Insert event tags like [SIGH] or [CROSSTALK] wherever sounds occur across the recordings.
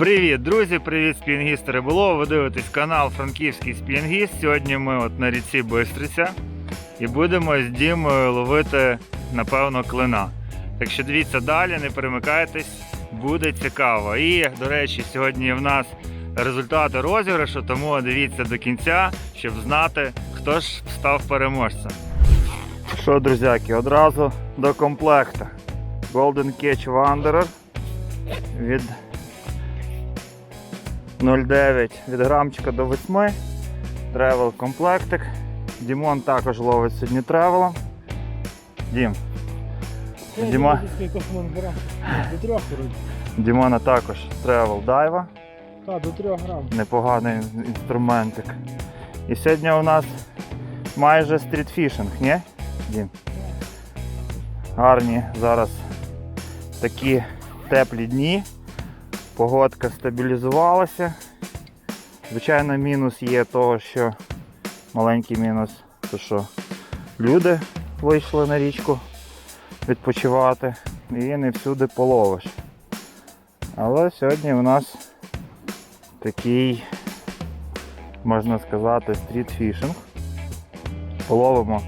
Привіт, друзі! Привіт, спінгісти риболов. Ви дивитесь канал Франківський спінгіст. Сьогодні ми от на річці Бистриця і будемо з Дімою ловити, напевно, клина. Так що дивіться далі, не перемикайтесь, буде цікаво. І, до речі, сьогодні в нас результати розіграшу, тому дивіться до кінця, щоб знати, хто ж став переможцем. Що, друзяки, одразу до комплекту. Golden Catch Wanderer від 0,9 від грамчика до 8. Тревел комплектик. Дімон також ловить сьогодні тревелом. Дім. Діма. До. Дімона також тревел дайва. Так, до трьох грам. Непоганий інструментик. І сьогодні у нас майже стрітфішинг, ні? Дім? Гарні зараз такі теплі дні. Погодка стабілізувалася. Звичайно, мінус є того, що маленький мінус, то що люди вийшли на річку відпочивати і не всюди половиш. Але сьогодні у нас такий, можна сказати, стрітфішинг. Ловимо,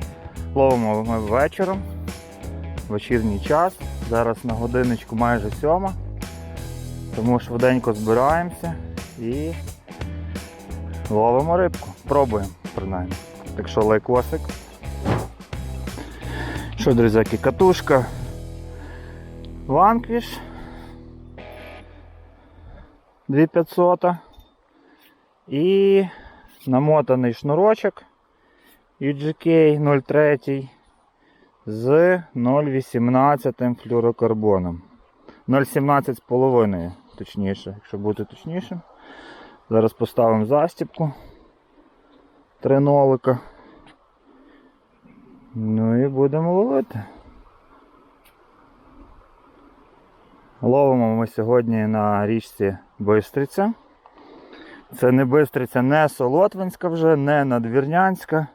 ловимо ми вечором, вечірній час. Зараз на годиночку майже сьома. Тому швиденько збираємося і ловимо рибку. Пробуємо принаймні. Так що лайкосик. Що, друзяки, катушка Vanquish 2500 і намотаний шнурочок UGK 03 з 0,18 флюрокарбоном. 0,17 з половиною, точніше, якщо бути точнішим. Зараз поставимо застіпку. Три нолика. Ну і будемо ловити. Ловимо ми сьогодні на річці Бистриця. Це не Бистриця, не Солотвинська вже, не Надвірнянська,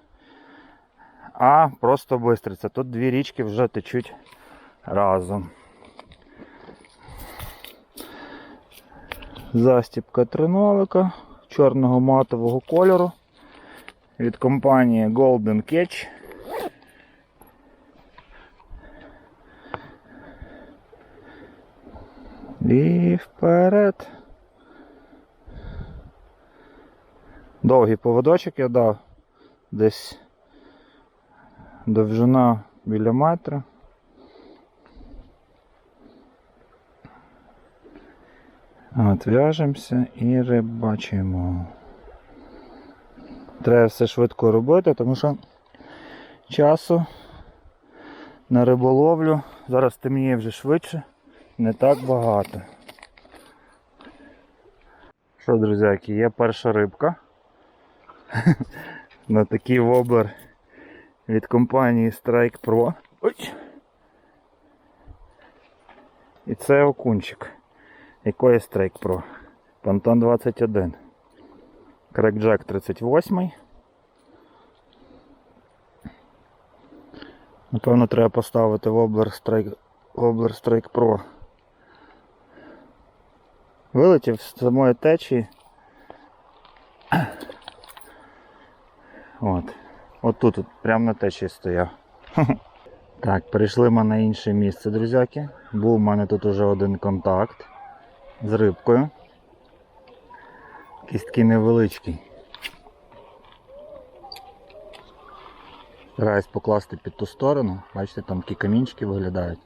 а просто Бистриця. Тут дві річки вже течуть разом. Застіпка тринолика чорного матового кольору від компанії Golden Catch. І вперед. Довгий поводочок я дав десь довжина біля метра. От, і рибачимо. Треба все швидко робити, тому що часу на риболовлю зараз темніє вже швидше, не так багато. Що, друзяки, є перша рибка. [LAUGHS] На такий воблер від компанії Strike Pro. Ой. І це окунчик. Якої Strike Pro? Пантон 21. Крекджек 38. Напевно, треба поставити воблер Strike, воблер Strike Pro. Вилетів з самої течії. От. От, прямо на течії стояв. [LAUGHS] Так, перейшли ми на інше місце, друзяки. Був у мене тут уже один контакт з рибкою. Якийсь такий невеличкий. Стараюсь покласти під ту сторону. Бачите, там такі камінчики виглядають.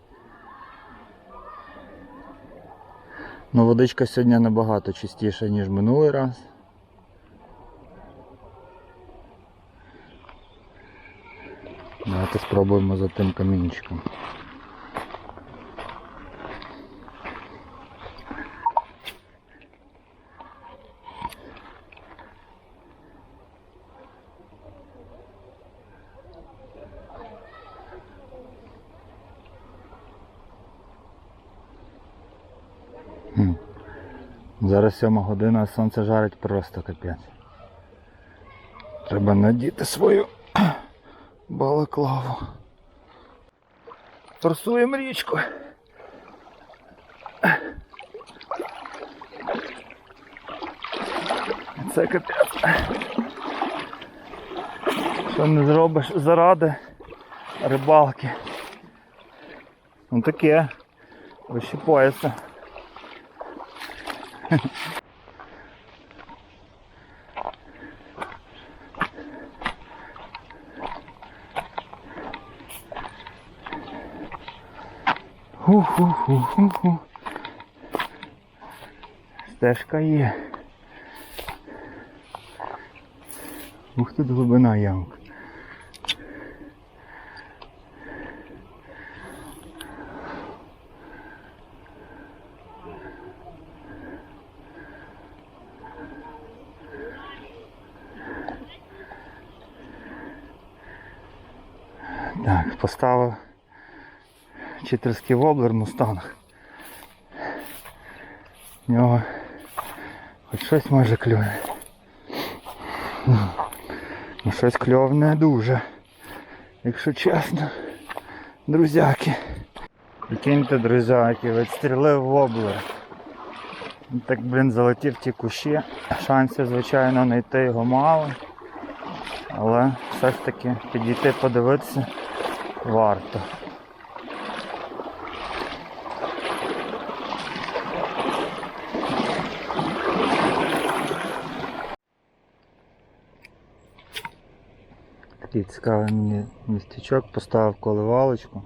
Ну, водичка сьогодні набагато чистіша, ніж минулий раз. Давайте спробуємо за тим камінчиком. Хм. Зараз сьома година, а сонце жарить просто капець. Треба надіти свою [CLEARS THROAT] балаклаву. Торсуємо річку. Це капець. Що не зробиш заради рибалки. Ну таке. Пояса. [LAUGHS] Ху-ху-ху-ху-ху. Стежка є. Ух тут глибина ямка. Так, поставив читерський воблер мустанг. В нього хоч щось може клює. Ну щось кльов не дуже. Якщо чесно. Друзяки. Прикиньте, друзяки, відстрілив воблер. Так, блін, залетів ті кущі. Шансів, звичайно, знайти його мало. Але все ж таки підійти подивитися варто. Такий цікавий мені містечок, поставив коливалочку.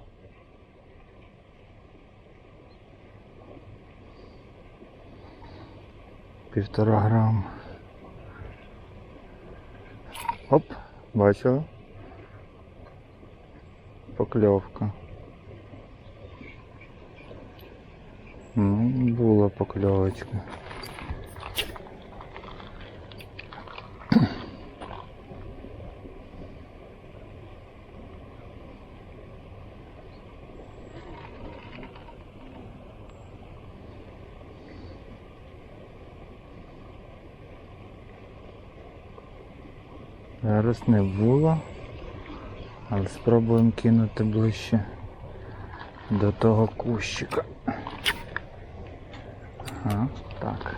Півтора грам. Оп, бачили? Покльовка. Ну, була покльовочка. Зараз не було, але спробуємо кинути ближче до того кущика. Ага, так.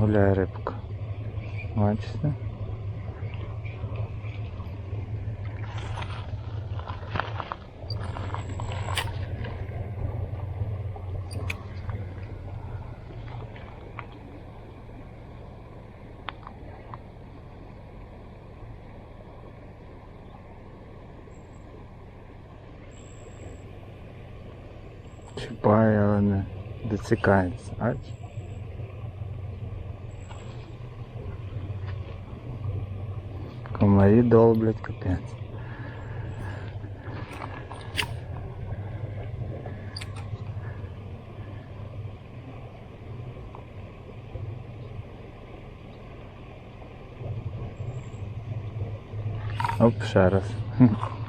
Гуляє рибка. Бачите? Чіпає, але не доцікається. Ач? Комарі долблять капець. Оп, ще раз. [LAUGHS]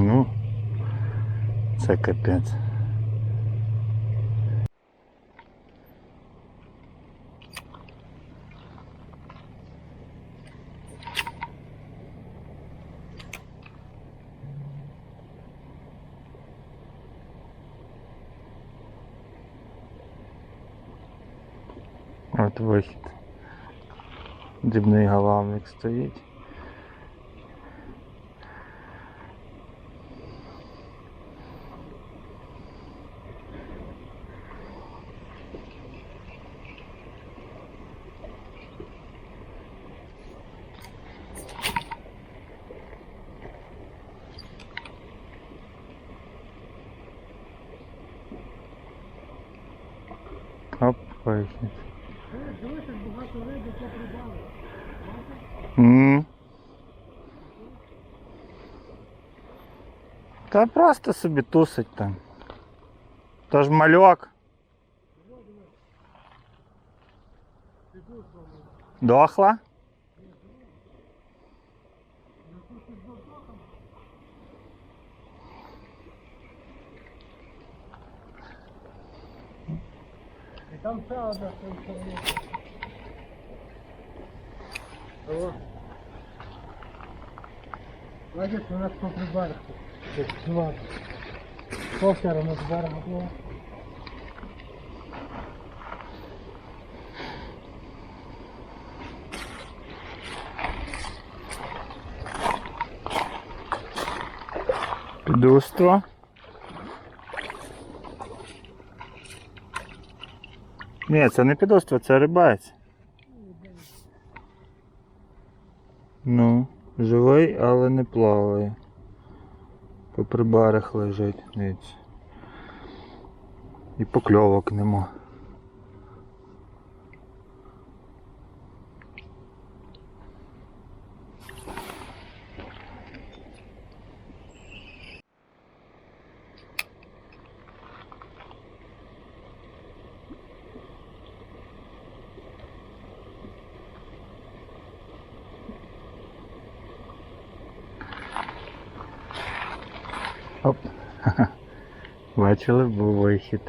Ну, це капець. От вихід. Дрібний галавник стоїть. кайф. Mm. Та просто себе тусить там. Та ж мальок. Дохла? Там ще одна. О. Бачиш, у нас берег. тут. Два. Кофтера ми з берега було. Підуство. Ні, це не підоство, це рибець. Ну, живий, але не плаває. По прибарах лежить, дивіться. І покльовок нема. Оп. [LAUGHS] Бачили, був вихід.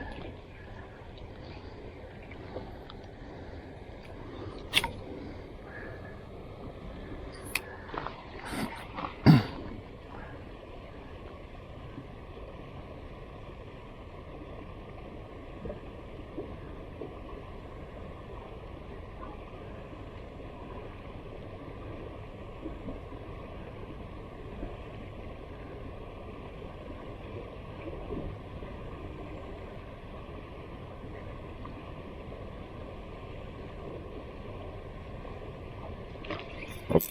Оп.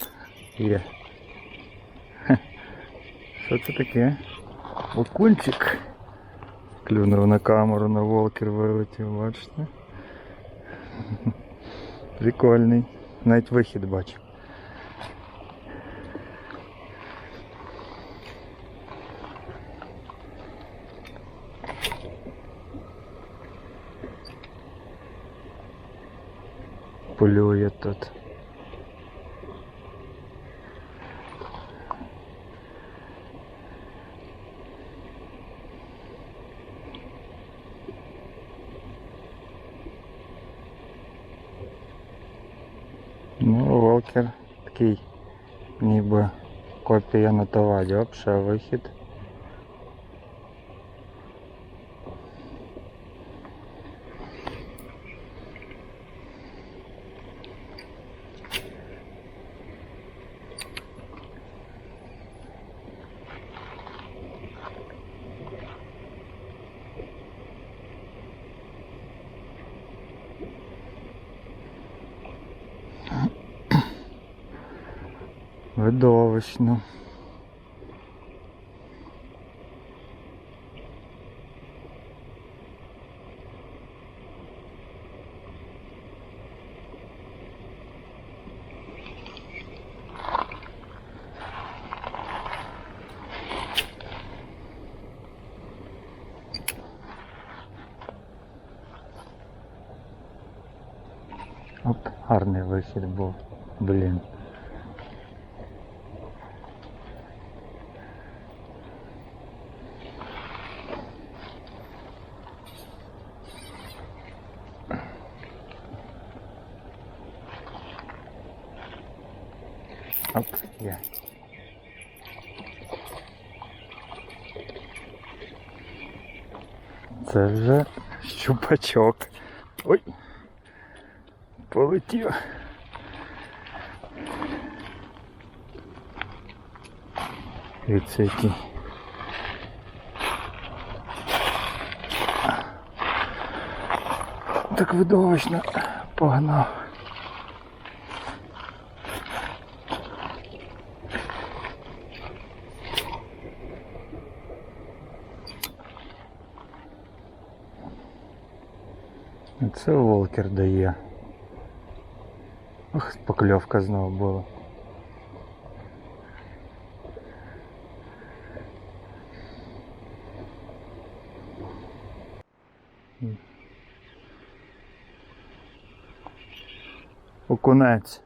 Є. Що це таке? Окунчик. Клюнув на камеру, на волкер вилетів, бачите? Прикольний. Навіть вихід бачу. Полює тут. Волкер такий, ніби копія на товарі, Оп, вихід. Видовищно. Оп, гарний вихід був. Блін. Щупачок. Ой. Полетів. Дивіться який. Так видовищно погнав. Це волкер дає. Ох, покльовка знову була. Окунець.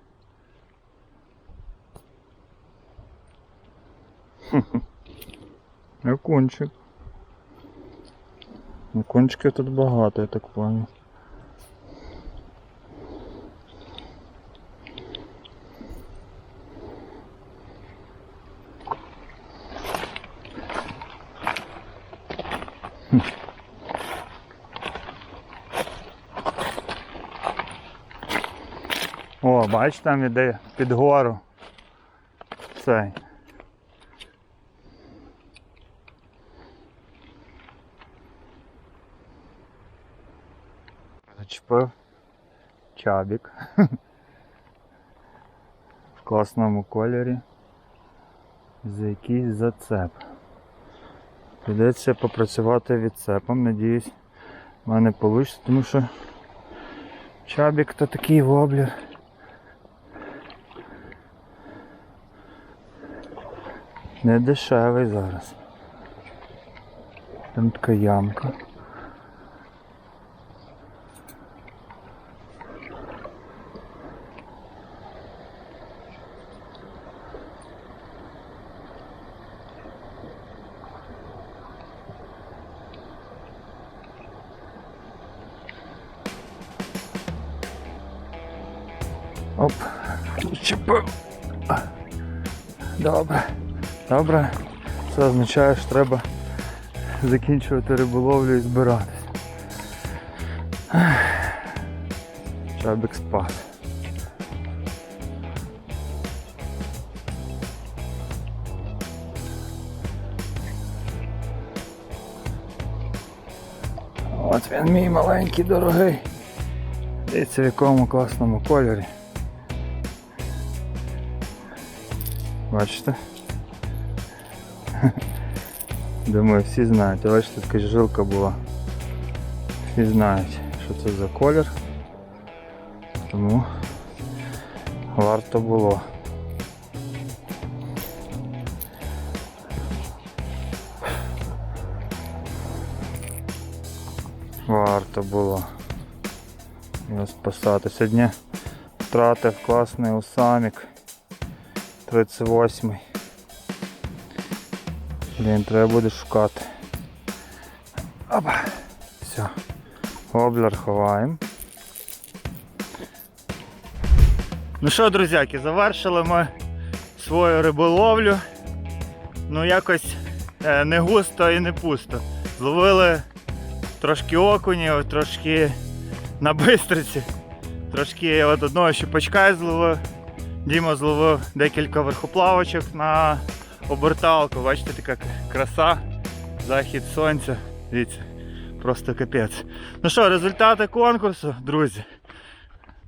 [LAUGHS] Окунчик. Ну, Окунчиків тут багато, я так пам'ятаю. О, бач, там іде під гору. Цей. Зачепив чабік. В класному кольорі. За якийсь зацеп. Придеться попрацювати відцепом, надіюсь, в мене вийде, тому що чабік то такий воблер. Не дешевий зараз. Там така ямка. Оп, чепив. Добре. Це означає, що треба закінчувати риболовлю і збиратись. Ех. Чабік. От він мій маленький дорогий. Дивіться в якому класному кольорі. Бачите? Думаю, всі знають. Така ж жилка була. Всі знають, що це за колір. Тому варто було. Варто було його спасати. Сьогодні втратив класний усамік. 38. Блін, треба буде шукати. Опа. Все. Воблер ховаємо. Ну що, друзяки, завершили ми свою риболовлю. Ну якось е, не густо і не пусто. Зловили трошки окунів, трошки на бистриці, трошки от одного щупачка зловив. Діма зловив декілька верхоплавочок на оберталку. Бачите, така краса, захід сонця. Дивіться, просто капець. Ну що, результати конкурсу, друзі.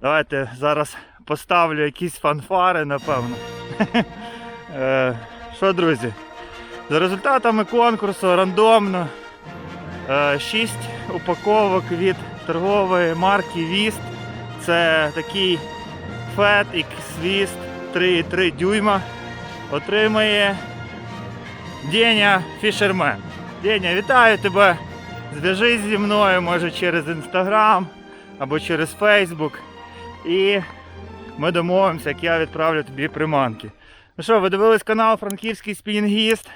Давайте зараз поставлю якісь фанфари, напевно. [LAUGHS] Е, Що, друзі? За результатами конкурсу рандомно 6 упаковок від торгової марки Віст. Це такий Fat X Twist 3,3 дюйма отримає Деня Фішермен. Деня, вітаю тебе! Зв'яжись зі мною, може через Instagram або через Facebook. І ми домовимося, як я відправлю тобі приманки. Ну що, ви дивились канал Франківський спінінгіст.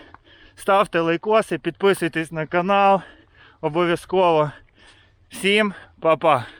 Ставте лайкоси, підписуйтесь на канал. Обов'язково. Всім па-па!